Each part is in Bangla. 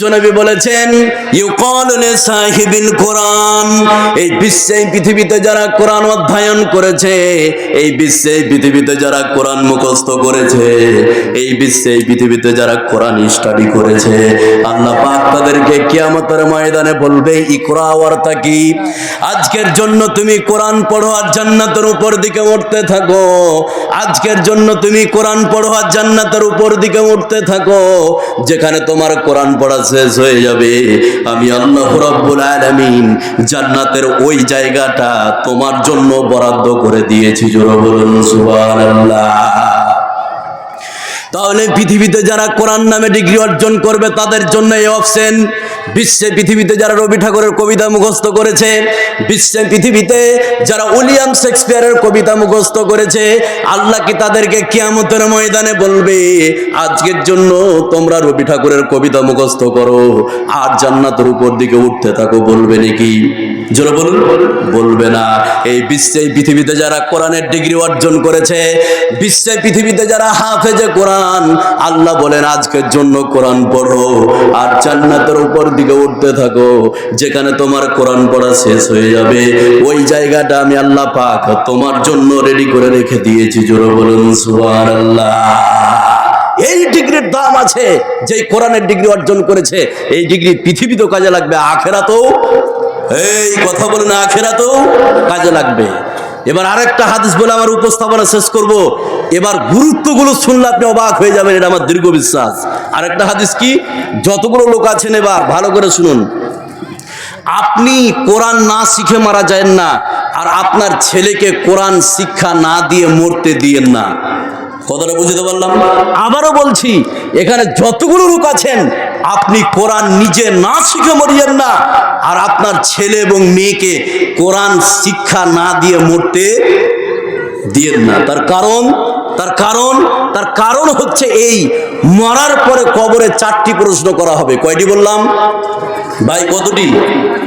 বিশ্বনবী বলেছেন ইউকালুনে সাহিবিল কোরআন। এই বিশ্বে পৃথিবীতে যারা কোরআন অধ্যয়ন করেছে, এই বিশ্বে পৃথিবীতে যারা কোরআন মুখস্থ করেছে, এই বিশ্বে পৃথিবীতে যারা কোরআন স্টাডি করেছে, আল্লাহ পাক তাদেরকে কিয়ামতের ময়দানে বলবে, ইকরা ওয়ার্তা কি আজকের জন্য তুমি কোরআন পড়ো আর জান্নাতের উপর দিকে উঠতে থাকো। আজকের জন্য তুমি কোরআন পড়ো আর জান্নাতের উপর দিকে উঠতে থাকো, যেখানে তোমার কোরআন পড়া শেষ হয়ে যাবে। আমি আল্লাহ রব্বুল আলামিন জান্নাতের ওই জায়গাটা তোমার জন্য বরাদ্দ করে দিয়েছি। জোরে বলুন, সুবহানাল্লাহ। তাহলে পৃথিবীতে যারা কোরআন নামে ডিগ্রি অর্জন করবে, তাদের জন্য এই অপশন বিশ্বে পৃথিবীতে যারা রবি ঠাকুরের কবিতা মুখস্থ করেছে, বিশ্বে পৃথিবীতে যারা উইলিয়াম শেক্সপিয়ারের কবিতা মুখস্থ করেছে, আল্লাহ কি তাদেরকে কিয়ামতের ময়দানে বলবে, আজকের জন্য তোমরা রবি ঠাকুরের কবিতা মুখস্থ করো, আর জান্নাতের উপর দিকে উঠতে থাকো, বলবে নাকি? জোরে বলুন। বলবে না। এই বিশ্বে পৃথিবীতে যারা কোরআনের ডিগ্রি অর্জন করেছে, বিশ্বে পৃথিবীতে যারা হাফেজে কোরআন আল্লাহ বলেন, আজকের জন্য কোরআন পড়ো আর জান্নাতের উপর দিকে উঠতে থাকো, যেখানে তোমার কোরআন পড়া শেষ হয়ে যাবে। ওই জায়গাটা আমি আল্লাহ পাক তোমার জন্য রেডি করে রেখে দিয়েছি। জোরে বলুন, সুবহানাল্লাহ। এই ডিগ্রির দাম আছে যে কোরআনের ডিগ্রি অর্জন করেছে, এই ডিগ্রি পৃথিবীতেও কাজে লাগবে, আখেরাতেও। এই কথা বলে না আখেরাতেও কাজে লাগবে। এবার আরেকটা হাদিস বলে আমার উপস্থাপনা শেষ করব। এবার গুরুত্বগুলো শুনলে আপনি অবাক হয়ে যাবেন, এটা আমার দীর্ঘ বিশ্বাস। আর একটা হাদিস কি? যতগুলো লোক আছেন এবার, ভালো করে শুনুন। আপনি কোরআন না শিখে মারা যায় না, আর আপনার ছেলেকে কোরআন শিক্ষা না দিয়ে মরতে দিয়েন না। কথাটা বুঝতে পারলাম? আবারও বলছি, এখানে যতগুলো লোক আছেন, আপনি কোরআন নিজে না শিখে মরিয়েন না, আর আপনার ছেলে এবং মেয়েকে কোরআন শিক্ষা না দিয়ে মরতে দিয়েন না। তার কারণ তার কারণ তার কারণ হচ্ছে এই, মরার পরে কবরে চারটি প্রশ্ন করা হবে। কয়টি বললাম? ভাই, কতটি?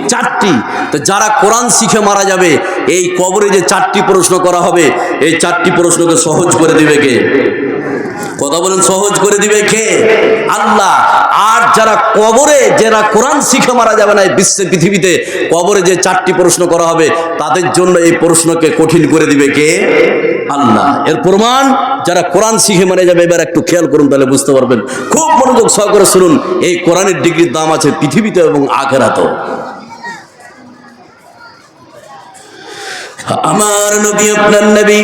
চারটি। তো যারা কোরআন শিখে মারা যাবে, এই কবরে যে চারটি প্রশ্ন করা হবে, এই চারটি প্রশ্নকে সহজ করে দেবে কে? কথা বলেন, সহজ করে দিবে কে? আল্লাহ। আর যারা কবরে, যারা কোরআন শিখে মারা যাবে না এই বিশ্বের পৃথিবীতে, কবরে যে চারটি প্রশ্ন করা হবে, তাদের জন্য এই প্রশ্নকে কঠিন করে দিবে কে? আল্লাহ। এর প্রমাণ, যারা কোরআন শিখে মারা যাবে, এবার একটু খেয়াল করুন, তাহলে বুঝতে পারবেন। খুব মনোযোগ সহকারে শুনুন, এই কোরআনের ডিগ্রির দাম আছে পৃথিবীতে এবং আখেরাতেও। আমার নবী, আপনার নবী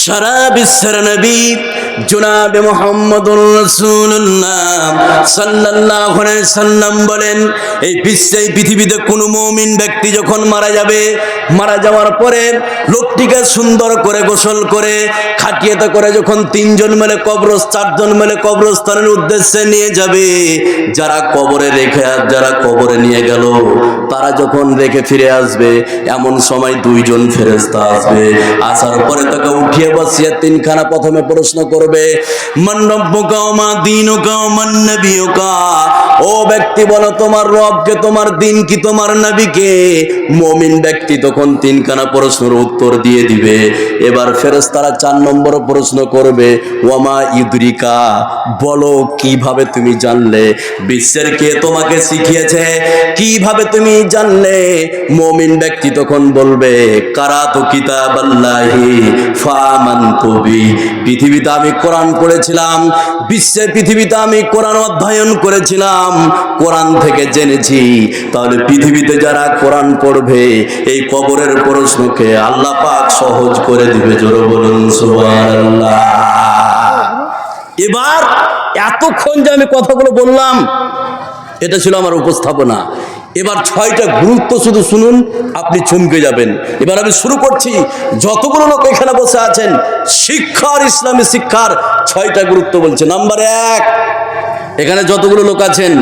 সারা বিশ্বের নবী জুনাবে মোহাম্মদুর রাসূলুল্লাহ সাল্লাল্লাহু আলাইহি সাল্লাম বলেন, এই বিশ্বে পৃথিবীতে কোনো মুমিন ব্যক্তি যখন মারা যাবে, মারা যাওয়ার পরে লোকটিকে সুন্দর করে গোসল করে খাটিয়েতে করে যখন তিনজন মিলে কবর চারজন মিলে কবরস্থানের উদ্দেশ্যে নিয়ে যাবে, যারা কবরে রেখে আর যারা কবরে নিয়ে গেল তারা যখন রেখে ফিরে আসবে, এমন সময় দুইজন ফেরেস্তা আসবে। আসার পরে তাকে উঠিয়ে বসিয়ে তিনখানা প্রথমে প্রশ্ন করবে মন্ডব্যকা মা দিনুকা মন্নবিয়কা ও ব্যক্তি বলো, তোমার রবকে, তোমার দিন কি, তোমার নবীকে? মমিন ব্যক্তি তখন তিনখানা প্রশ্নের উত্তর দিয়ে দিবে। এবার ফেরেশতারা চার নম্বর প্রশ্ন করবে, ওয়ামা ইদরিকা বলো কীভাবে তুমি জানলে? বিশ্বের কে তোমাকে শিখিয়েছে? কীভাবে তুমি জানলে? মমিন ব্যক্তি তখন বলবে, কারা তো কিতাব ফামান কবি? পৃথিবীতে আমি কোরআন পড়েছিলাম বিশ্বে পৃথিবীতে আমি কোরআন অধ্যয়ন করেছিলাম। কোরআন থেকে জেনেছি। তাহলে পৃথিবীতে যারা কোরআন পড়বে, এই কবরের প্রশ্নকে আল্লাহ পাক সহজ করে দিবে। জোর বলুন, সুবহানাল্লাহ। এবার এতক্ষণ যে আমি কথাগুলো বললাম, এটা ছিল আমার উপস্থাপনা। এবার ছয়টা গুরুত্ব শুধু শুনুন, আপনি চমকে যাবেন। এবার আমি শুরু করছি। যতগুলো লোক এখানে বসে আছেন, শিক্ষার, ইসলামী শিক্ষার ছয়টা গুরুত্ব বলছে। নাম্বার এক এখানে যতগুলো লোক আছেন,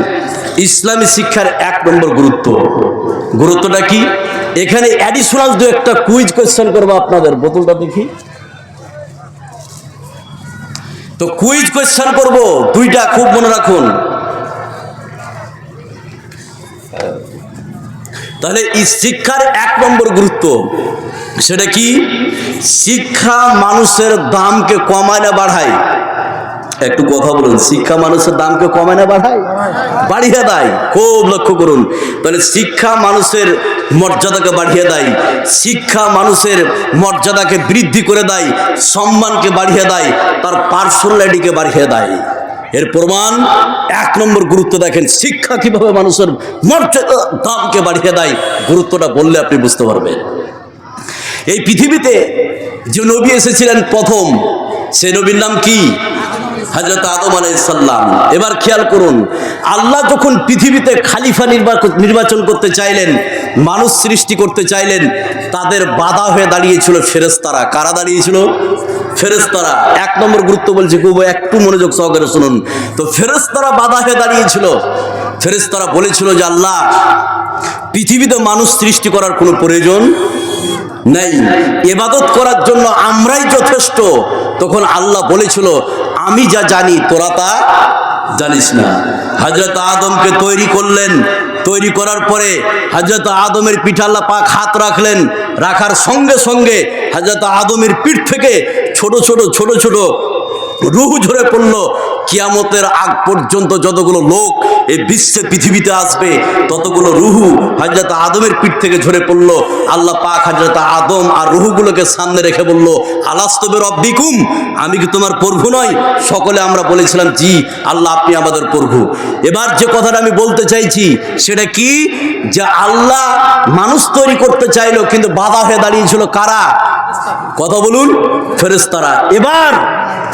ইসলামী শিক্ষার এক নম্বর গুরুত্ব। গুরুত্বটা কি? এখানে অ্যাডিশনাল দু একটা কুইজ কোয়েশ্চেন করব আপনাদের। বোতলটা দেখি। তো কুইজ কোয়েশ্চেন করব, দুইটা খুব মনে রাখুন। তাহলে শিক্ষার এক নম্বর গুরুত্ব, সেটা কি? শিক্ষা মানুষের দামকে কমায় না বাড়ায়। একটু কথা বলুন, শিক্ষা মানুষের দামকে কমে না বাড়ায়? বাড়িয়ে দেয়, খুব লক্ষ্য করুন। তাহলে শিক্ষা মানুষের মর্যাদাকে বাড়িয়ে দেয়, শিক্ষা মানুষের মর্যাদাকে বৃদ্ধি করে দেয়, সম্মানকে বাড়িয়ে দেয়, তার পার্সোনালিটিকে বাড়িয়ে দেয়। এর প্রমাণ, এক নম্বর গুরুত্ব দেখেন, শিক্ষা কীভাবে মানুষের মর্যাদা, দামকে বাড়িয়ে দেয়, গুরুত্বটা বললে আপনি বুঝতে পারবেন। এই পৃথিবীতে যে নবী এসেছিলেন প্রথম, সে নবীর নাম কি? হজরত আদম আলাইসাল্লাম এবার খেয়াল করুন, আল্লাহ যখন পৃথিবীতে খালিফা নির্বাচন করতে চাইলেন, মানুষ সৃষ্টি করতে চাইলেন, তাদের বাধা হয়ে দাঁড়িয়েছিল ফেরেস্তারা কারা দাঁড়িয়েছিল? ফেরেস্তারা এক নম্বর গুরুত্ব বলছে খুব একটু মনোযোগ সহকারে শুনুন। তো ফেরেস্তারা বাধা হয়ে দাঁড়িয়েছিল। ফেরেস্তারা বলেছিল যে, আল্লাহ, পৃথিবীতে মানুষ সৃষ্টি করার কোনো প্রয়োজন নেই। এবাদত করার জন্য আমরাই যথেষ্ট। তখন আল্লাহ বলেছিল আমি যা জানি, তোরা তা জানিস না। হজরত আদমকে তৈরি করলেন, তৈরি করার পরে হজরত আদমের পিঠাল্লা পাক হাত রাখলেন, রাখার সঙ্গে সঙ্গে হজরত আদমের পিঠ থেকে ছোট ছোট ছোট ছোট রুহু ঝরে পড়ল। কিয়ামতের আগ পর্যন্ত যতগুলো লোক এই বিশ্বে, পৃথিবীতে আসবে, ততগুলো রুহু হাজরত আদমের পিঠ থেকে ঝরে পড়ল। আল্লাহ পাক হাজরত আদম আর রুহুগুলোকে সামনে রেখে বলল আলাস্তবের অব্বিকুম আমি কি তোমার প্রভু নয় সকলে আমরা বলেছিলাম, জি, আল্লাহ আপনি আমাদের প্রভু। এবার যে কথাটা আমি বলতে চাইছি, সেটা কি? যে আল্লাহ মানুষ তৈরি করতে চাইলো, কিন্তু বাধা হয়ে দাঁড়িয়েছিল কারা? কথা বলুন ফেরেস্তারা এবার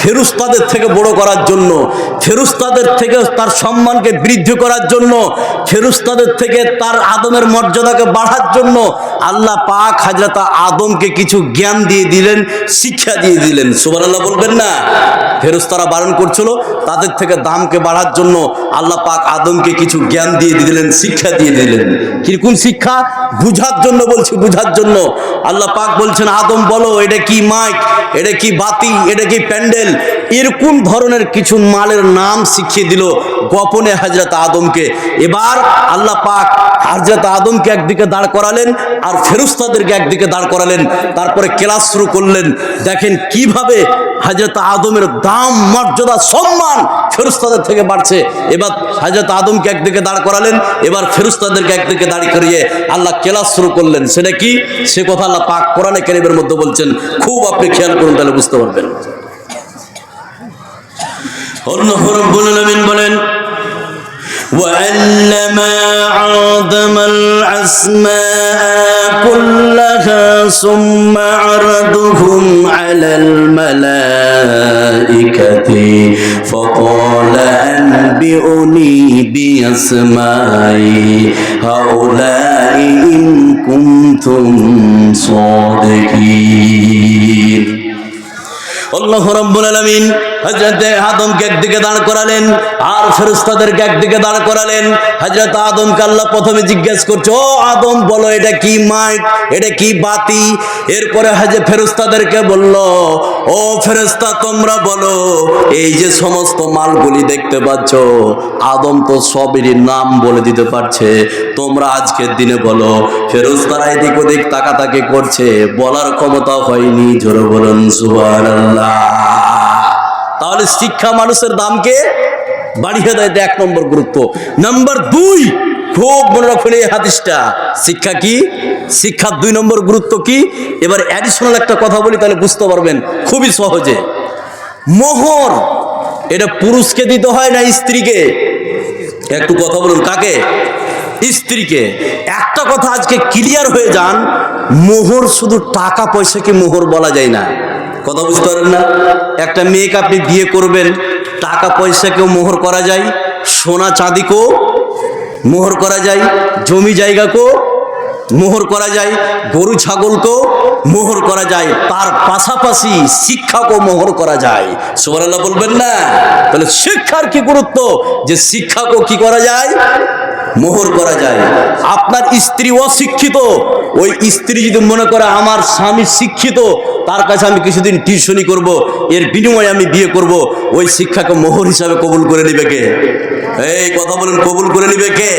ফেরুস্তাদের থেকে বড় করার জন্য, ফেরুস্তাদের থেকে তার সম্মানকে বৃদ্ধি করার জন্য, ফেরুস্তাদের থেকে তার আদমের মর্যাদাকে বাড়ার জন্য আল্লাহ পাক হাজরতা আদমকে কিছু জ্ঞান দিয়ে দিলেন, শিক্ষা দিয়ে দিলেন। সুবান আল্লাহ বলবেন না? ফেরুস্তারা বারণ করছিল, তাদের থেকে দামকে বাড়ার জন্য আল্লাহ পাক আদমকে কিছু জ্ঞান দিয়ে দিলেন, শিক্ষা দিয়ে দিলেন। কীরকম শিক্ষা? বুঝার জন্য বলছি, বুঝার জন্য। আল্লাহ পাক বলছেন, আদম বলো, এটা কি মাইক? এটা কি বাতি? এটা কি প্যান্ডেল? এরকম ধরনের কিছু মালের নাম শিখিয়ে দিল গোপনে হাজরত আদমকে? এবার আল্লাহ পাক হাজরত আদমকে একদিকে দাঁড় করালেন আর ফেরুস্তাদেরকে একদিকে দাঁড় করালেন। তারপরে ক্লাস শুরু করলেন। দেখেন কীভাবে হাজরত আদমের দাম, মর্যাদা, সম্মান ফেরুস্তাদের থেকে বাড়ছে। এবার হাজরত আদমকে একদিকে দাঁড় করালেন, এবার ফেরুস্তাদেরকে একদিকে দাঁড়ি করিয়ে আল্লাহ কেলাস শুরু করলেন। সেটা কি সে কথা আল্লাহ পাক কোরআনে কেরিমের মধ্যে বলছেন। খুব আপনি খেয়াল করুন, তাহলে বুঝতে পারবেন। আল্লাহ রাব্বুল আলামিন বলেন وعلم آدم الأسماء كلها ثم عرضهم على الملائكة فقال أنبئني بأسماء هؤلاء إن كنتم صادقين আদমকে একদিকে দাঁড় করালেন আর ফেরেশতাদেরকে একদিকে দাঁড় করালেন। হযরত আদমকে প্রথমে জিজ্ঞেস আদম, বলো এটা কি এটা কি বাতি? এরপরে ও তোমরা বলো, এই যে সমস্ত মালগুলি দেখতে পাচ্ছ, আদম তো সবেরই নাম বলে দিতে পারছে। তোমরা আজকের দিনে বলো, ফেরেশতারা এদিক ওদিক তাকাতাকি করছে, বলার ক্ষমতা হয়নি, জোরে বলুন তাহলে শিক্ষা মানুষের দামকে বাড়িয়ে দেয় এক নম্বর গুরুত্ব। নাম্বার দুই, খুব মনে রাখুন এই হাদিসটা। শিক্ষা কি? শিক্ষার দুই নম্বর গুরুত্ব কি? এবার অ্যাডিশনাল একটা কথা বলি, তাহলে বুঝতে পারবেন, খুবই সহজে। মোহর, এটা পুরুষকে দিতে হয় না স্ত্রীকে? একটু কথা বলুন, কাকে? স্ত্রীকে। একটা কথা আজকে ক্লিয়ার হয়ে যান, মোহর শুধু টাকা পয়সাকে মোহর বলা যায় না? কথা বুঝতে পারেন না? একটা মেয়েকে আপনি বিয়ে করবেন, টাকা পয়সাকেও মোহর করা যায়, সোনা চাঁদিকেও মোহর করা যায়, জমি জায়গাকেও মোহর করা যায়, গরু ছাগলকেও মোহর করা যায়, তার পাশাপাশি শিক্ষাকেও মোহর করা যায়। সুবহানাল্লাহ বলবেন না? তাহলে শিক্ষার কি গুরুত্ব? যে শিক্ষাকেও কি করা যায়? মোহর করা যায়। আপনার স্ত্রী অশিক্ষিত, ওই স্ত্রী যদি মনে করে আমার স্বামী শিক্ষিত, তার কাছে আমি কিছুদিন টিউশনি করব, এর বিনিময়ে আমি বিয়ে করব, ওই শিক্ষাকে মোহর হিসাবে কবুল করে নিবে কে? এই কথা বলেন, কবুল করে নিবে কে?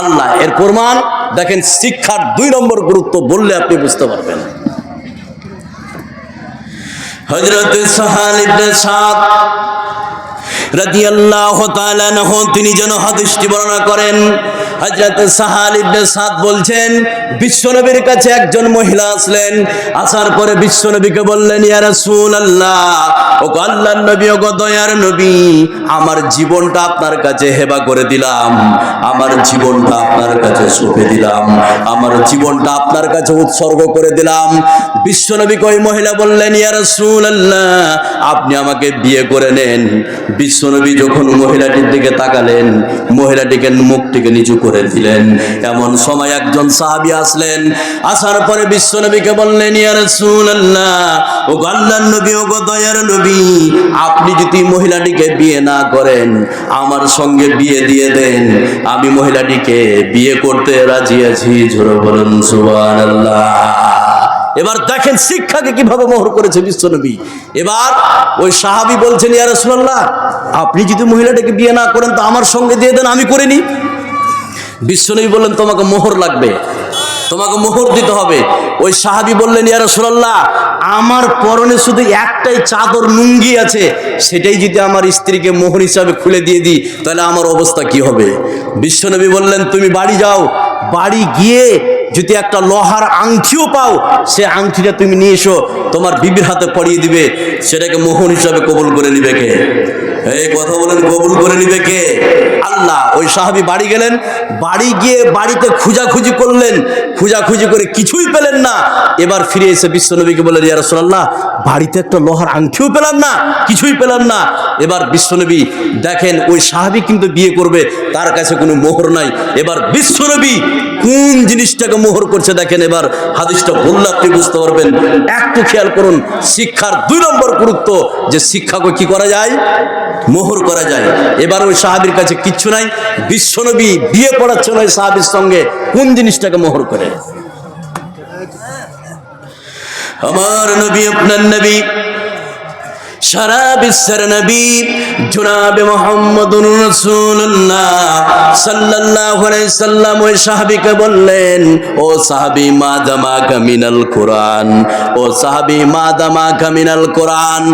আল্লাহ, এর প্রমাণ, দেখেন শিক্ষার দুই নম্বর গুরুত্ব বললে আপনি বুঝতে পারবেন। হজরত সাহাল ইবনে সাদ রাদিয়াল্লাহু আল্লাহ তিনি যেন হাদিসটি বর্ণনা করেন বলছেন, বিশ্বনবীর কাছে একজন মহিলা আসলেন। আসার পরে বললেন আমার জীবনটা আপনার কাছে হেবা করে দিলাম, আমার জীবনটা আপনার কাছে সঁপে দিলাম, আমার জীবনটা আপনার কাছে উৎসর্গ করে দিলাম। বিশ্বনবীকে ওই মহিলা বললেন, ইয়া রাসূলুল্লাহ, আপনি আমাকে বিয়ে করে নেন। বিশ্বনবী যখন মহিলাটির দিকে তাকালেন, মহিলাটিকে মুখটিকে নিচু করে দিলেন এমন সময় একজন সাহাবি আসলেন। আসার পরে বিশ্বনবীকে বললেন ও গো আল্লাহর নবী, ও দয়ার নবী, আপনি যদি মহিলাটিকে বিয়ে না করেন, আমার সঙ্গে বিয়ে দিয়ে দেন। আমি মহিলাটিকে বিয়ে করতে রাজি আছি ঝোড়ো বলুন, সুবহানাল্লাহ। এবার দেখেন শিক্ষাকে কীভাবে মোহর করেছে বিশ্বনবী। এবার ওই সাহাবি বলছেন, ইয়া রাসূলুল্লাহ, আপনি যদি মহিলাটাকে বিয়ে না করেন, তো আমার সঙ্গে দিয়ে দেন, আমি করে নিই। বিশ্বনবী বললেন, তোমাকে মোহর লাগবে। তোমাকে মোহর দিতে হবে। ওই সাহাবি বললেন, ইয়া রাসূলুল্লাহ, আমার পরনে শুধু একটাই চাদর লুঙ্গি আছে। সেটাই যদি আমার স্ত্রীকে মোহর হিসাবে খুলে দিয়ে দিই, তাহলে আমার অবস্থা কি হবে? বিশ্বনবী বললেন, তুমি বাড়ি যাও। বাড়ি গিয়ে যদি একটা লোহার আংটিও পাও, সে আংটিটা তুমি নিয়ে এসো। তোমার বিবির হাতে পরিয়ে দিবে। সেটাকে মোহর হিসাবে কবল করে নিবে কে? এই কথা বলেন, কবুল করে নিবে কে? আল্লাহ, ওই সাহাবি বাড়ি গেলেন, বাড়ি গিয়ে বাড়িতে খুঁজাখুঁজি করলেন, খুঁজাখুঁজি করে কিছুই পেলেন না। এবার ফিরে এসে বিশ্বনবীকে বললেন, ইয়া রাসূলুল্লাহ, বাড়িতে একটা লোহার আংটিও পেলাম না, কিছুই পেলাম না। এবার বিশ্বনবী দেখেন, ওই সাহাবি কিন্তু বিয়ে করবে, তার কাছে কোনো মোহর নাই। এবার বিশ্বনবী কোন জিনিসটাকে মোহর করছে দেখেন, এবার হাদিসটা বললে আপনি বুঝতে পারবেন। একটু খেয়াল করুন, শিক্ষার দুই নম্বর গুরুত্ব যে শিক্ষাকে কি করা যায়? মোহর করা যায়। এবার ওই সাহাবির কাছে কিচ্ছু নাই। বিশ্বনবী বিয়ে পড়াচ্ছেন ওই সাহাবির সঙ্গে। কোন জিনিসটাকে মোহর করে? আমার নবী, আপনার নবী সারা বিশ্বের নবী জুনাবে মোহাম্মদুর সাল্লাল্লাহু আলাইহি সাল্লাম ওই সাহাবীকে বললেন, ও সাহাবী, মা দামা কোরআন, ও সাহাবী, মা দামা কোরআন,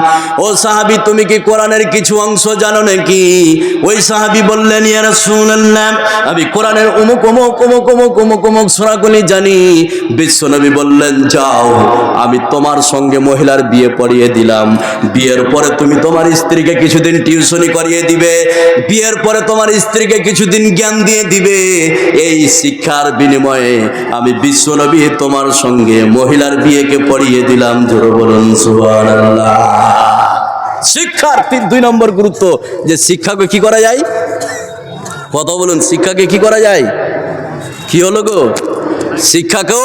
ও সাহাবী, তুমি কি কোরআনের কিছু অংশ জানো নাকি? ওই সাহাবী বললেন, ইয়া রাসূলুল্লাহ, আমি কোরআনের অমুক অমুক অমুক অমুক অমুক অমুক সূরাগুলি জানি। বিশ্বনবী বললেন, যাও, আমি তোমার সঙ্গে মহিলার বিয়ে পড়িয়ে দিলাম। বিয়ের পরে তুমি তোমার স্ত্রীকে কিছুদিন টিউশনি করিয়ে দিবে, বিয়ের পরে তোমার স্ত্রীকে কিছুদিন জ্ঞান দিয়ে দিবে। এই শিক্ষার বিনিময়ে আমি বিশ্বনবী তোমার সঙ্গে মহিলার বিয়েকে পড়িয়ে দিলাম, জোর বলুন শিক্ষার তিন দুই নম্বর গুরুত্ব, যে শিক্ষাকে কি করা যায়? কথা বলুন, শিক্ষাকে কি করা যায়? কি হলো গো? শিক্ষাকেও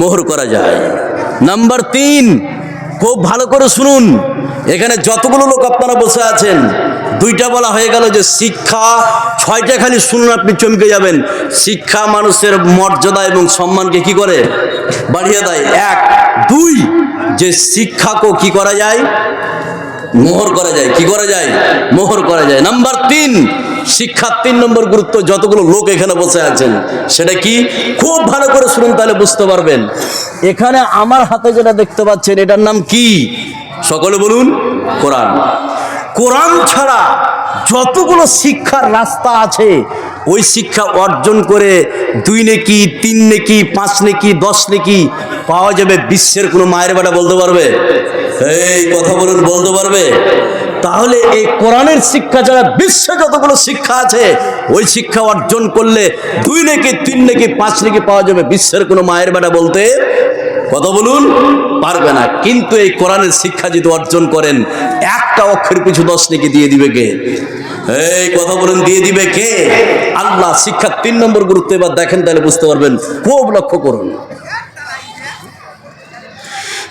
মোহর করা যায়। নাম্বার তিন খুব ভালো করে শুনুন। এখানে যতগুলো লোক আপনারা বসে আছেন, দুইটা বলা হয়ে গেল যে শিক্ষা, ছয়টা খালি শুনুন আপনি চমকে যাবেন। শিক্ষা মানুষের মর্যাদা এবং সম্মানকে কি করে? বাড়িয়ে দেয়। এক, দুই, যে শিক্ষাকেও কি করা যায়? মোহর করা যায়। কি করা যায়? মোহর করা যায়। নাম্বার তিন শিক্ষার তিন নম্বর গুরুত্ব যতগুলো লোক এখানে বসে আছেন, সেটা কি? খুব ভালো করে শুনুন তাহলে বুঝতে পারবেন। এখানে আমার হাতে যেটা দেখতে পাচ্ছেন, এটার নাম কি? সকলে বলুন, কোরআন। কোরআন ছাড়া যতগুলো শিক্ষার রাস্তা আছে, ওই শিক্ষা অর্জন করে দুই নেকি, তিন নেকি, পাঁচ নেকি, দশ নেকি পাওয়া যাবে বিশ্বের কোনো মায়ের বেটা বলতে পারবে? এই কথা বলুন, বলতে পারবে? তাহলে এই কোরআনের শিক্ষা ছাড়া বিশ্বে যতগুলো শিক্ষা আছে, ওই শিক্ষা অর্জন করলে দুই নেকি, তিন নেকি, পাঁচ নেকি পাওয়া যাবে বিশ্বের কোনো মায়ের বেটা বলতে? কথা বলুন, পারবে না। কিন্তু এই কোরআনের শিক্ষা যদি অর্জন করেন, একটা অক্ষর পিছু দশ নেকি দিয়ে দিবে কে? এই কথা বলুন, দিয়ে দিবে কে? আল্লাহ শিক্ষার তিন নম্বর গুরুত্ব এবার দেখেন, তাহলে বুঝতে পারবেন। খুব লক্ষ্য করুন।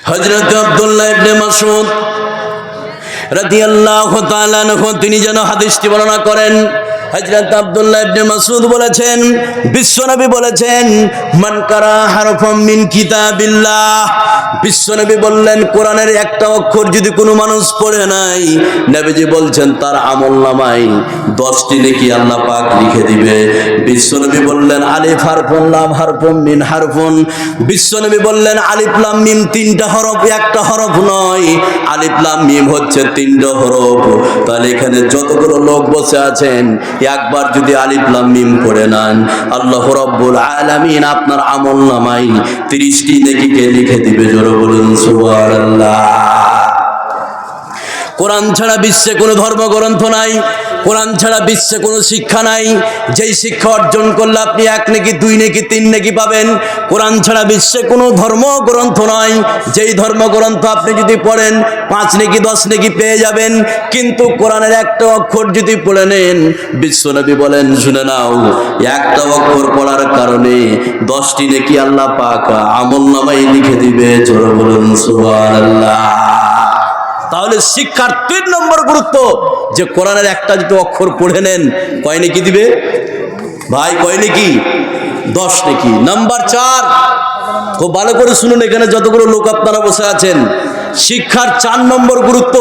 হজরত আব্দুল্লাহ ইবনে মাসুদ রাদিয়াল্লাহু তাআলা তিনি যেন হাদিসটি বর্ণনা করেন হযরত আব্দুল্লাহ ইবনে মাসউদ বলেছেন, বিশ্বনবী বলেছেন, মান কারা হারফাম মিন কিতাবিল্লাহ বিশ্বনবী বললেন, কোরআনের একটা অক্ষর যদি কোনো মানুষ পড়ে নাই, নবীজি বলছেন, তার আমল নামাই দশটি নেকি আল্লাহ পাক লিখে দিবে। বিশ্বনবী বললেন, আলিফ হারফুন, লাম হারফুন, মিন হারফুন বিশ্বনবী বললেন, আলিফ, লাম, মিম তিনটা হরফ, একটা হরফ নয়। আলিফ, লাম, মিম হচ্ছে তিনটা হরফ। তাহলে এখানে যতগুলো লোক বসে আছেন একবার যদি আলিফ লাম মিম পড়ে নেন, আল্লাহ রব্বুল আলামিন আপনার আমল নামাই তিরিশটি কে লিখে দিবে, জোরে বলুন, সুবহানাল্লাহ। কোরআন ছাড়া বিশ্বে কোনো ধর্মগ্রন্থ নাই। কোরআন ছাড়া বিশ্বে কোনো শিক্ষা নাই। যেই শিক্ষা অর্জন করলে আপনি এক নাকি, দুই নাকি, তিন নাকি পাবেন। কোরআন ছাড়া বিশ্বে কোনো ধর্মগ্রন্থ নয় যেই ধর্মগ্রন্থ আপনি যদি পড়েন, পাঁচ নাকি, দশ নাকি পেয়ে যাবেন। কিন্তু কোরআনের একটা অক্ষর যদি পড়ে নেন, বিশ্বনবী বলেন, শুনে নাও, একটা অক্ষর পড়ার কারণে দশটি নাকি আল্লাহ পাক আমল নামাই লিখে দিবে। জোর বলুন, সুবহানাল্লাহ। তাহলে শিক্ষার তিন নম্বর গুরুত্ব। যে কোরআনের একটা যদি অক্ষর পড়ে নেন, কয় নাকি দিবে? ভাই, কয় নাকি? দশ নাকি। নাম্বার চার, খুব ভালো করে শুনুন এখানে যতগুলো লোক আপনারা বসে আছেন। শিক্ষার চার নম্বর গুরুত্ব,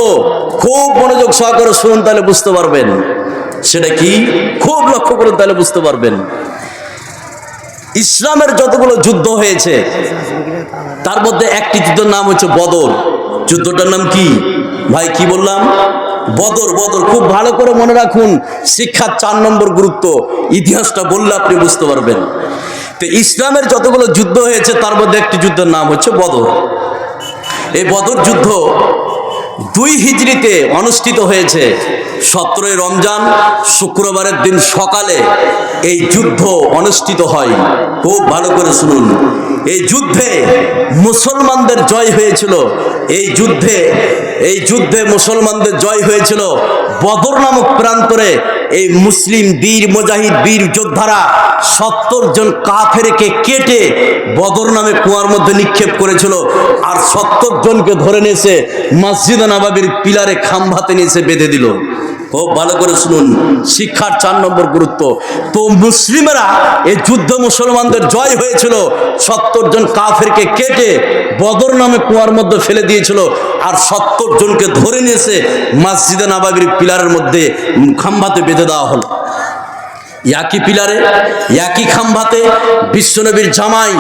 খুব মনোযোগ সহকারে শুনুন তাহলে বুঝতে পারবেন। সেটা কি? খুব লক্ষ্য করুন তাহলে বুঝতে পারবেন। ইসলামের যতগুলো যুদ্ধ হয়েছে, তার মধ্যে একটি যুদ্ধের নাম হচ্ছে বদর। যুদ্ধটার নাম কি? ভাই, কি বললাম? বদর বদর খুব ভালো করে মনে রাখুন, শিক্ষার চার নম্বর গুরুত্ব, ইতিহাসটা বললে আপনি বুঝতে পারবেন। তো ইসলামের যতগুলো যুদ্ধ হয়েছে, তার মধ্যে একটি যুদ্ধের নাম হচ্ছে বদর। এই বদর যুদ্ধ দুই হিজড়িতে অনুষ্ঠিত হয়েছে। সতেরোই রমজান শুক্রবারের দিন সকালে এই যুদ্ধ অনুষ্ঠিত হয়। খুব ভালো করে শুনুন। এই যুদ্ধে মুসলমানদের জয় হয়েছিল। এই যুদ্ধে এই যুদ্ধে মুসলমানদের জয় হয়েছিল বদর নামক প্রান্তরে এই মুসলিম বীর মুজাহিদ, বীর যোদ্ধারা সত্তর জন কাফেরকে কেটে বদর নামে কুয়ার মধ্যে নিক্ষেপ করেছিল আর সত্তর জনকে ধরে নিয়েছে মসজিদ নাবাবির পিলারে খাম্ভাতে নিয়েছে বেঁধে দিল। খুব ভালো করে শুনুন, শিক্ষার চার নম্বর গুরুত্ব। তো মুসলিমেরা এই যুদ্ধ মুসলমানদের জয় হয়েছিল, সত্তর জন কাফেরকে কেটে বদর নামে কুয়ার মধ্যে ফেলে দিয়েছিল আর সত্তর জনকে ধরে নিয়েছে মসজিদে নাবাবির পিলারের মধ্যে খাম্বাতে বেঁধে দেওয়া হলো। একই পিলারে একই খাম্ভাতে বিশ্বনবীর জামাই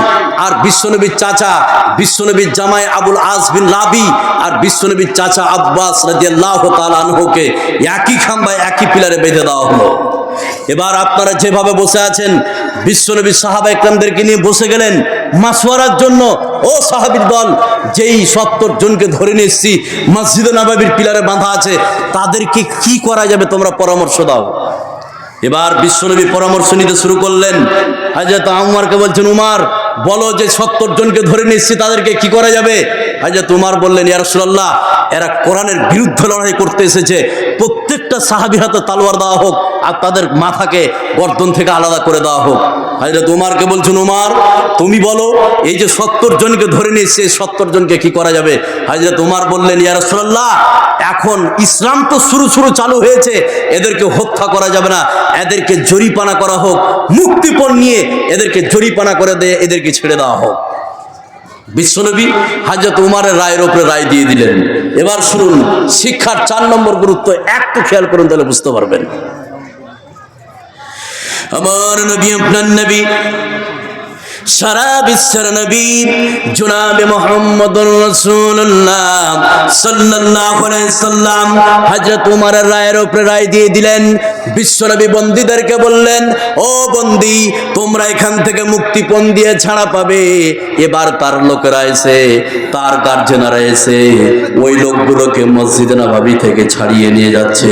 আর বিশ্বনবীর চাচা, বিশ্বনবীর জামাই আবুল আস বিন লাবি আর বিশ্বনবীর চাচা আব্বাস রাদিয়াল্লাহু তাআলা আনহুকে একই খাম্বায় একই পিলারে বেঁধে দেওয়া হলো। এবার আপনারা যেভাবে বসে আছেন বিশ্বনবী সাহাবা একরামদেরকে নিয়ে বসে গেলেন মাসওয়ারার জন্য, ও সাহাবীর দল, যেই সত্তর জনকে ধরে নিয়ে এসছি, মসজিদে নবাবির পিলারে বাঁধা আছে, তাদেরকে কি করা যাবে তোমরা পরামর্শ দাও। এবার বিশ্বনবী পরামর্শ নিতে শুরু করলেন। হাজরত উমারকে বলছেন, উমার, বলো যে সত্তর জনকে ধরে নিচ্ছি, তাদেরকে কি করা যাবে? হাজরত উমার বললেন ইয়ারসুল্লাহ এরা কোরআনের বিরুদ্ধে লড়াই করতে এসেছে। প্রত্যেকটা সাহাবি হাতে তালোয়ার দেওয়া হোক আর তাদের মাথাকে গর্দন থেকে আলাদা করে দেওয়া হোক। হাজরত উমারকে বলছেন, উমার, তুমি বলো, এই যে সত্তর জনকে ধরে নিচ্ছে সত্তর জনকে কি করা যাবে? হাজরত উমার বললেন, ইয়া রাসূলুল্লাহ, এখন ইসলাম তো শুরু শুরু চালু হয়েছে, এদেরকে হত্যা করা যাবে না, এদেরকে জরিপানা করা হোক, মুক্তিপণ নিয়ে এদেরকে জরিপানা করে দিয়ে এদেরকে ছেড়ে দেওয়া হোক। বিশ্বনবী হাজরত উমারের রায়ের ওপরে রায় দিয়ে দিলেন। এবার শুনুন, শিক্ষার চার নম্বর গুরুত্ব একটু খেয়াল করুন, তাহলে বুঝতে পারবেন। আমার নবী আপনার নবী। সারা বিশ্বের নবী জনাবে মোহাম্মদ রসুল্লাহ সাল্লাল্লাহু আলাইহি সাল্লাম হযরত উমরের রায়ের উপরে রায় দিয়ে দিলেন। বিশ্বনবী বন্দীদেরকে বললেন, ও বন্দী, তোমরা এখান থেকে মুক্তিপণ দিয়ে ছাড়া পাবে। এবার তার লোকেরা এসে, তার গার্জেনারা এসে ওই লোকগুলোকে মসজিদে নবাবী থেকে ছাড়িয়ে নিয়ে যাচ্ছে।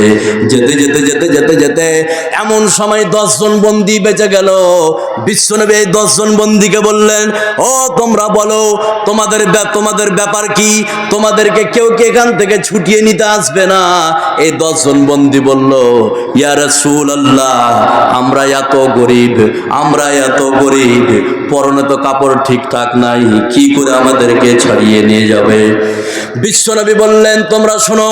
যেতে যেতে যেতে যেতে যেতে এমন সময় দশজন বন্দি বেঁচে গেল। বিশ্বনবী এই দশজন বন্দি বন্দিকে বললেন, ও, তোমরা বলো, তোমাদের তোমাদের ব্যাপার কি? তোমাদেরকে কেউ কি এখান থেকে ছুটিয়ে নিতে আসবে না? এই দশজন বন্দি বলল, ইয়া রাসূল আল্লাহ আমরা এত গরিব, আমরা এত গরিব, পরনে তো কাপড় ঠিকঠাক নাই, কি করে আমাদেরকে ছাড়িয়ে নিয়ে যাবে? বিশ্বনবী বললেন, তোমরা শোনো,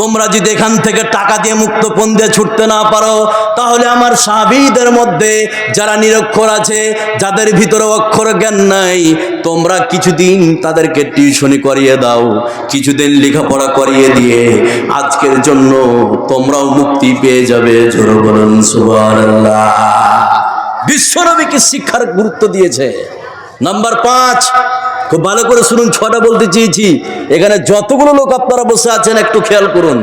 তোমরা যদি এখান থেকে টাকা দিয়ে মুক্তপণ দিয়ে ছুটতে না পারো, তাহলে আমার সাহাবীদের মধ্যে যারা নিরক্ষর আছে, যাদের ভিতরে অক্ষর জ্ঞান নাই, তোমরা কিছুদিন তাদেরকে টিউশনি করিয়ে দাও, কিছুদিন লেখাপড়া করিয়ে দিয়ে আজকের জন্য তোমরাও মুক্তি পেয়ে যাবে, জোরে বিশ্বনবীকে শিক্ষার গুরুত্ব দিয়েছে। নাম্বার পাঁচ, খুব ভালো করে শুনুন ছটা বলতে চেয়েছি। এখানে যতগুলো লোক আপনারা বসে আছেন, একটু খেয়াল করুন।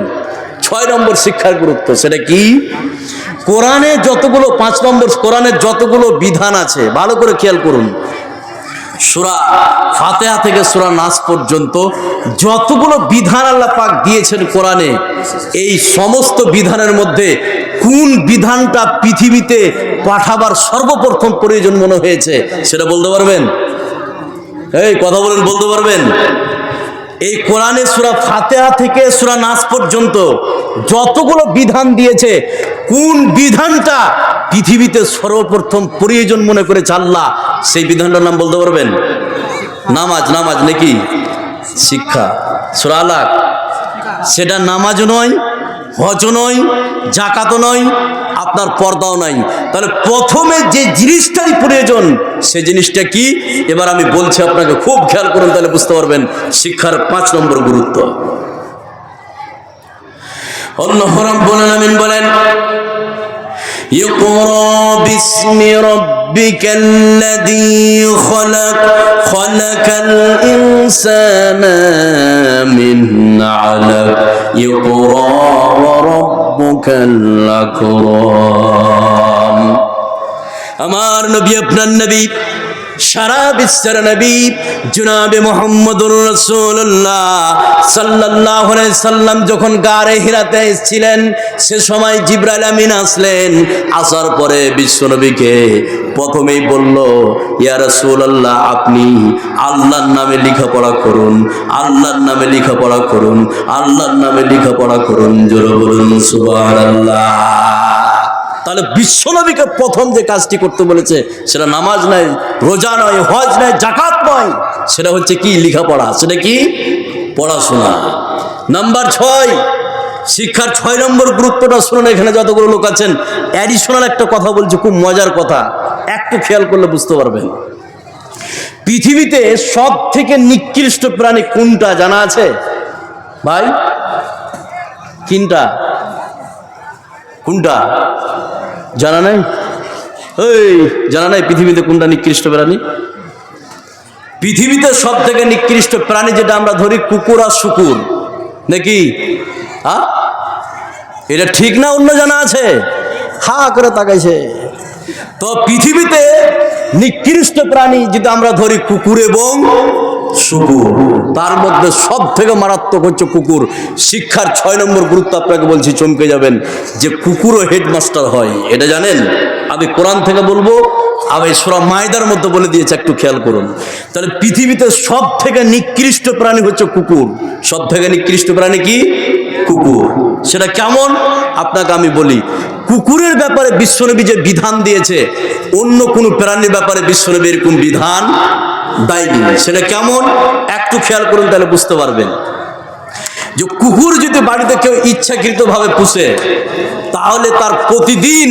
ছয় নম্বর শিক্ষার গুরুত্ব, সেটা কি? কোরআনে যতগুলো পাঁচ নম্বর কোরআনের যতগুলো বিধান আছে, ভালো করে খেয়াল করুন। সুরা ফাতেহা থেকে সুরা নাস পর্যন্ত যতগুলো বিধান আল্লাহ পাক দিয়েছেন কোরআনে, এই সমস্ত বিধানের মধ্যে কোন বিধানটা পৃথিবীতে পাঠাবার সর্বপ্রথম প্রয়োজন মনে হয়েছে, সেটা বলতে পারবেন? এই, কথা বলেন, বলতে পারবেন? এই কোরআনে সুরা ফাতেহা থেকে সুরা নাস পর্যন্ত যতগুলো বিধান দিয়েছে, কোন বিধানটা পৃথিবীতে সর্বপ্রথম প্রয়োজন মনে করে আল্লাহ, সেই বিধানটার নাম বলতে পারবেন? নামাজ নামাজ নাকি? শিক্ষা। সুরা আলাক। সেটা নামাজ নয় হজ নয়, জাকাতও নয়, আপনার পর্দাও নাই। তাহলে প্রথমে যে জিনিসটাই প্রয়োজন, সে জিনিসটা কি? এবার আমি বলছি আপনাকে, খুব খেয়াল করুন তাহলে বুঝতে পারবেন শিক্ষার পাঁচ নম্বর গুরুত্ব। অন্য হরম বলেন, আমিন বলেন। اقرأ باسم ربك الذي خلق خلق الإنسان من علق اقرأ وربك الأكرم আমার নবী আপনার নবী সারা বিশ্বের নবী জুনাবে মোহাম্মদুর রসুল্লাহ সাল্লাহ সাল্লাম যখন গারে হিরাতে এসেছিলেন, সে সময় জিব্রাইল আমিন আসলেন। আসার পরে বিশ্বনবীকে প্রথমেই বলল, ইয়া রসুল্লাহ আপনি আল্লাহর নামে লেখাপড়া করুন, আল্লাহর নামে লেখাপড়া করুন, আল্লাহর নামে লেখাপড়া করুন। জোরে বলুন, সুবহানাল্লাহ। তাহলে বিশ্বনবীকে প্রথম যে কাজটি করতে বলেছে, সেটা নামাজ নয়, রোজা নয়, হজ নয় জাকাত নয়, সেটা হচ্ছে কি? লেখাপড়া। সেটা কি? পড়াশোনা। নাম্বার ছয়, শিক্ষার ছয় নম্বর গুরুত্বটা শুনুন, এখানে যতগুলো লোক আছেন অ্যাডিশনাল একটা কথা বলছে, খুব মজার কথা। একটু খেয়াল করলে বুঝতে পারবেন। পৃথিবীতে সব থেকে নিকৃষ্ট প্রাণী কোনটা? জানা আছে? ভাই, তিনটা। কোনটা? জানা নাই? এই, জানা নাই পৃথিবীতে কোনটা নিকৃষ্ট প্রাণী? পৃথিবীতে সব থেকে নিকৃষ্ট প্রাণী যেটা আমরা ধরি কুকুর আর শুকুর। নাকি? হ্যাঁ এটা ঠিক না? অন্য জানা আছে? হা করে তাকাইছে। তো পৃথিবীতে নিকৃষ্ট প্রাণী যেটা আমরা ধরি কুকুর এবং শুকুর। তার মধ্যে সব থেকে মারাত্মক হচ্ছে কুকুর। শিক্ষার ছয় নম্বর গুরুত্ব আপনাকে বলছি, চমকে যাবেন, যে কুকুরও হেডমাস্টার হয়। এটা জানেন? আমি কোরআন থেকে বলব আমি সোরা মায়দার মধ্যে বলে দিয়েছে, একটু খেয়াল করুন। তাহলে পৃথিবীতে সব থেকে নিকৃষ্ট প্রাণী হচ্ছে কুকুর। সব থেকে নিকৃষ্ট প্রাণী কি? কুকুর। সেটা কেমন? আপনাকে আমি বলি, কুকুরের ব্যাপারে বিশ্বনবী যে বিধান দিয়েছে, অন্য কোনো প্রাণীর ব্যাপারে বিশ্বনবী এরকম বিধান দেয়নি সেটা কেমন? একটু খেয়াল করুন তাহলে বুঝতে পারবেন। যে কুকুর যদি বাড়িতে কেউ ইচ্ছাকৃতভাবে পুষে, তাহলে তার প্রতিদিন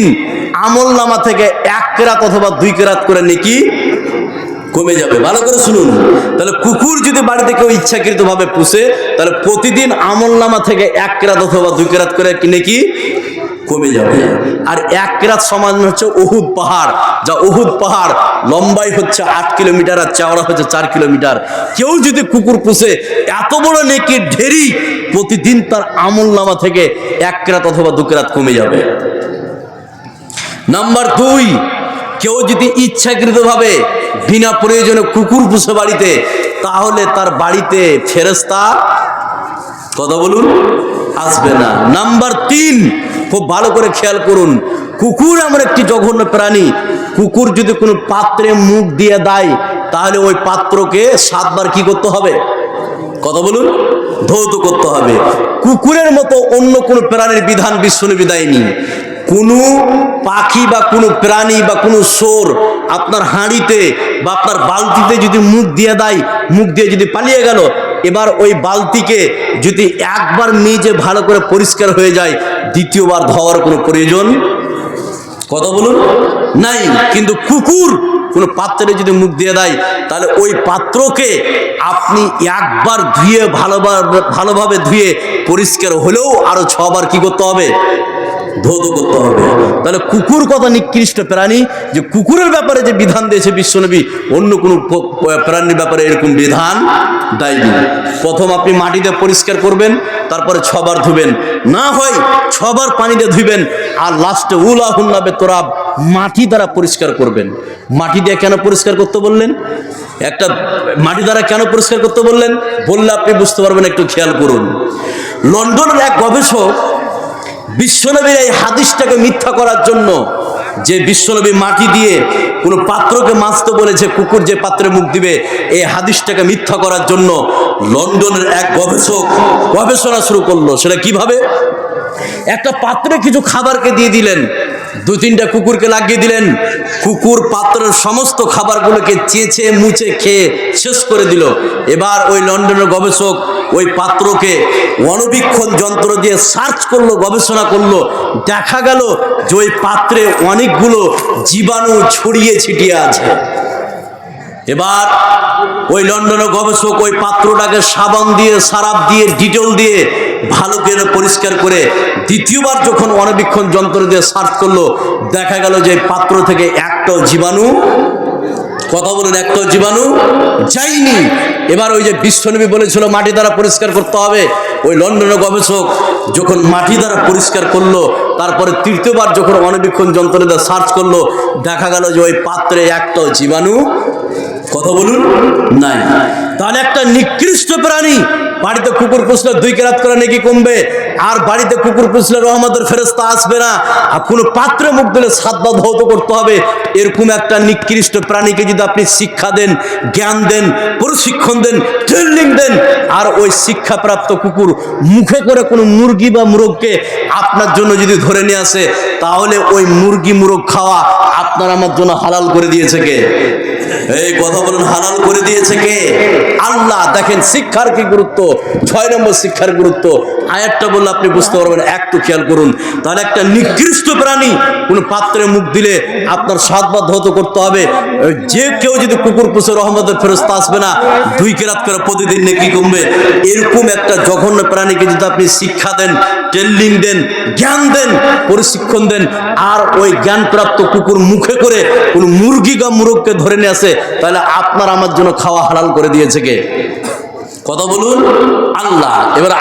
আমল নামা থেকে এক কেরাত অথবা দুই কেরাত করে নেকি কমে যাবে। ভালো করে শুনুন। তাহলে কুকুর যদি বাড়িতে কেউ ইচ্ছাকৃতভাবে পুষে, তাহলে প্রতিদিন আমল নামা থেকে এক কেরাত অথবা দুই কেরাত করে কিনে কি কমে যাবে। আর এক কেরাত সমান হচ্ছে উহুদ পাহাড়। যা অহুদ পাহাড় লম্বাই হচ্ছে আট কিলোমিটার আর চাওড়া হচ্ছে চার কিলোমিটার। কেউ যদি কুকুর পুষে, এত বড় নেকি ঢেরি, প্রতিদিন তার আমল নামা থেকে এক কেরাত অথবা দু কেরাত কমে যাবে। নাম্বার দুই, কেউ যদি ইচ্ছাকৃতভাবে বিনা প্রয়োজনে কুকুর পুষে বাড়িতে, তাহলে তার বাড়িতে ফেরস্তা কথা বলুন, আসবে না। নাম্বার তিন, খুব ভালো করে খেয়াল করুন, কুকুর আমার একটি জঘন্য প্রাণী কুকুর যদি কোনো পাত্রে মুখ দিয়ে দেয়, তাহলে ওই পাত্রকে সাতবার কি করতে হবে? কথা বলুন। ধৌত করতে হবে। কুকুরের মতো অন্য কোনো প্রাণীর বিধান বিশ্বনবী দেয়নি। কোনো পাখি বা কোনো প্রাণী বা কোনো সোর আপনার হাঁড়িতে বা আপনার বালতিতে যদি মুখ দিয়ে দেয়, মুখ দিয়ে যদি পালিয়ে গেল, এবার ওই বালতিকে যদি একবার মেজে ভালো করে পরিষ্কার হয়ে যায়, দ্বিতীয়বার ধোয়ার কোনো প্রয়োজন কথা বলুন? নাই, কিন্তু কুকুর কোনো পাত্রে যদি মুখ দিয়ে দেয়, তাহলে ওই পাত্রকে আপনি একবার ধুয়ে ভালোভাবে ভালোভাবে ধুয়ে পরিষ্কার হলেও আরও ছবার কি করতে হবে? ধৌত করতে হবে। তাহলে কুকুর কত নিকৃষ্ট প্রাণী? যে কুকুরের ব্যাপারে যে বিধান দিয়েছে বিশ্বনবী, অন্য কোনো প্রাণীর ব্যাপারে এরকম বিধান দেয়নি। প্রথম আপনি মাটিতে পরিষ্কার করবেন, তারপরে ছবার ধুবেন। না হয় ছবার পানিতে ধুবেন, আর লাস্টে উলা হুন্নাবে তোরাব মাটি দ্বারা পরিষ্কার করবেন। মাটি দিয়ে কেন পরিষ্কার করতে বললেন? একটা মাটি দ্বারা কেন পরিষ্কার করতে বললেন? বললে আপনি বুঝতে পারবেন, একটু খেয়াল করুন। লন্ডনের এক গবেষক বিশ্বনবীর এই হাদিসটাকে মিথ্যা করার জন্য যে বিশ্বনবী মাটি দিয়ে কোনো পাত্রকে মাছতে বলেছে কুকুর যে পাত্রে মুখ দিবে, এই হাদিসটাকে মিথ্যা করার জন্য লন্ডনের এক গবেষক গবেষণা শুরু করল। সেটা কীভাবে? একটা পাত্রে কিছু খাবারকে দিয়ে দিলেন। দু তিনটা কুকুরকে লাগিয়ে দিলেন। কুকুর পাত্রের সমস্ত খাবারগুলোকে চেঁচে মুছে খেয়ে শেষ করে দিল। এবার ওই লন্ডনের গবেষক ওই পাত্রকে অনবীক্ষণ যন্ত্র দিয়ে সার্চ করল, গবেষণা করল। দেখা গেল যে ওই পাত্রে অনেকগুলো জীবাণু ছড়িয়ে ছিটিয়ে আছে। এবার ওই লন্ডনের গবেষক ওই পাত্রটাকে সাবান দিয়ে, সারাপ দিয়ে, ডিটল দিয়ে ভালো করে পরিষ্কার করে দ্বিতীয়বার যখন অনবীক্ষণ যন্ত্র দিয়ে সার্চ করল, দেখা গেল যে পাত্র থেকে একটাও জীবাণু, কথা বলুন, একটাও জীবাণু যায়নি। এবার ওই যে বিশ্বনবী বলেছিল, মাটি দ্বারা পরিষ্কার করতে হবে। ওই লন্ডনের গবেষক যখন মাটি দ্বারা পরিষ্কার করল, তারপরে তৃতীয়বার যখন অনবীক্ষণ যন্ত্র দিয়ে সার্চ করল, দেখা গেল যে ওই পাত্রে একটাও জীবাণু, কথা বলুন, নাই। তাহলে একটা নিকৃষ্ট প্রাণী বাড়িতে কুকুর পুষলে দুই কেরাত করে নাকি কমবে, আর বাড়িতে কুকুর পুষলে রহমতের ফেরস্তা আসবে না। আর কোনো পাত্রে মুখ দিলে সাতবার ধৌত করতে হবে। এরকম একটা নিকৃষ্ট প্রাণীকে যদি আপনি শিক্ষা দেন, জ্ঞান দেন, প্রশিক্ষণ দেন, ট্রেনিং দেন, আর ওই শিক্ষাপ্রাপ্ত কুকুর মুখে করে কোনো মুরগি বা মুরগকে আপনার জন্য যদি ধরে নিয়ে আসে, তাহলে ওই মুরগি মুরগ খাওয়া আপনার আমার জন্য হালাল করে দিয়েছে কে? এই কথা বলেন, হালাল করে দিয়েছে কে? আল্লাহ, দেখেন শিক্ষার কি গুরুত্ব? ছয় নম্বর শিক্ষার গুরুত্ব। আয়াতটা বললে আপনি বুঝতে পারবেন একটু খেয়াল করুন। তাহলে একটা নিকৃষ্ট প্রাণী কোনো পাত্রে মুখ দিলে আপনার সাতবার ধৌত করতে হবে। যে কেউ যদি কুকুর পুষে রহমতের ফেরস্তা আসবে না, দুই কেরাত করে প্রতিদিন নাকি কমবে। এরকম একটা জঘন্য প্রাণীকে যদি আপনি শিক্ষা দেন, ট্রেনিং দেন, জ্ঞান দেন, প্রশিক্ষণ দেন, আর ওই জ্ঞানপ্রাপ্ত কুকুর মুখে করে কোনো মুরগি বা মুরগকে ধরে নিয়ে আসে তাহলে আপনার আমার জন্য খাওয়া হালাল করে দিয়েছে কে? কথা বলুন। আল্লাহ। এবার